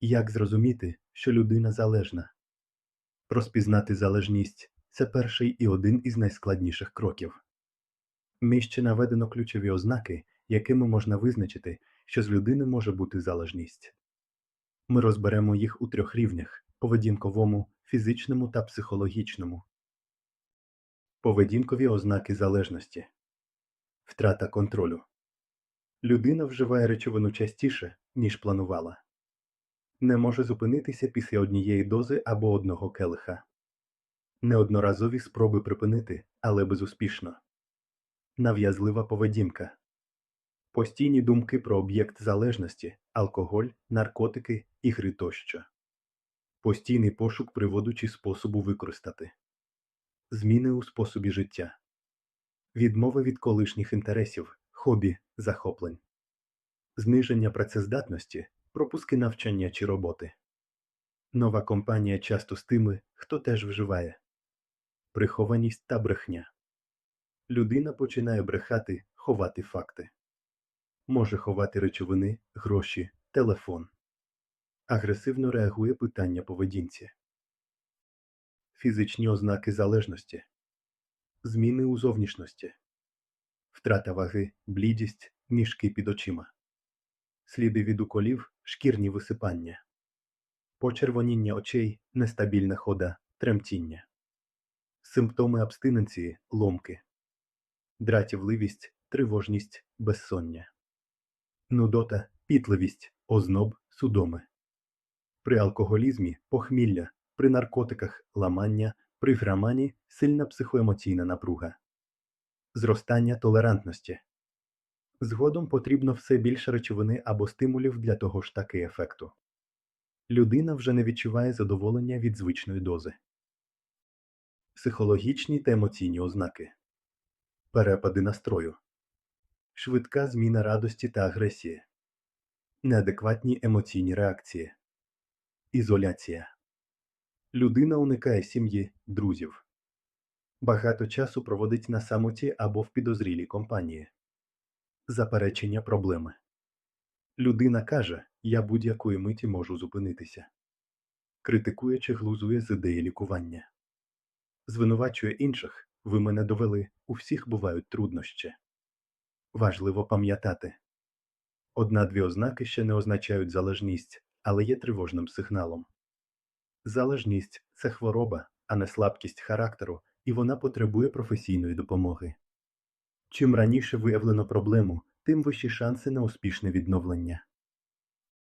Як зрозуміти, що людина залежна? Розпізнати залежність це перший і один із найскладніших кроків. Нижче наведено ключові ознаки, якими можна визначити, що з людини може бути залежність. Ми розберемо їх у трьох рівнях поведінковому, фізичному та психологічному. Поведінкові ознаки залежності. Втрата контролю. Людина вживає речовину частіше, ніж планувала. Не може зупинитися після однієї дози або одного келиха. Неодноразові спроби припинити, але безуспішно. Нав'язлива поведінка. Постійні думки про об'єкт залежності, алкоголь, наркотики, ігри тощо. Постійний пошук приводу чи способу використати. Зміни у способі життя. Відмова від колишніх інтересів, хобі, захоплень. Зниження працездатності, пропуски навчання чи роботи. Нова компанія часто з тими, хто теж вживає. Прихованість та брехня. Людина починає брехати, ховати факти. Може ховати речовини, гроші, телефон. Агресивно реагує питання поведінці. Фізичні ознаки залежності. Зміни у зовнішності. Втрата ваги, блідість, мішки під очима. Сліди від уколів, шкірні висипання. Почервоніння очей, нестабільна хода, тремтіння. Симптоми абстиненції, ломки. Дратівливість, тривожність, безсоння. Нудота, пітливість, озноб, судоми. При алкоголізмі похмілля, при наркотиках ламання, при грамані сильна психоемоційна напруга. Зростання толерантності. Згодом потрібно все більше речовини або стимулів для того ж таки ефекту. Людина вже не відчуває задоволення від звичної дози. Психологічні та емоційні ознаки. Перепади настрою. Швидка зміна радості та агресії. Неадекватні емоційні реакції. Ізоляція. Людина уникає сім'ї, друзів. Багато часу проводить на самоті або в підозрілій компанії. Заперечення проблеми. Людина каже, я будь-якої миті можу зупинитися. Критикує чи глузує з ідеї лікування. Звинувачує інших, ви мене довели, у всіх бувають труднощі. Важливо пам'ятати. Одна-дві ознаки ще не означають залежність, але є тривожним сигналом. Залежність це хвороба, а не слабкість характеру, і вона потребує професійної допомоги. Чим раніше виявлено проблему, тим вищі шанси на успішне відновлення.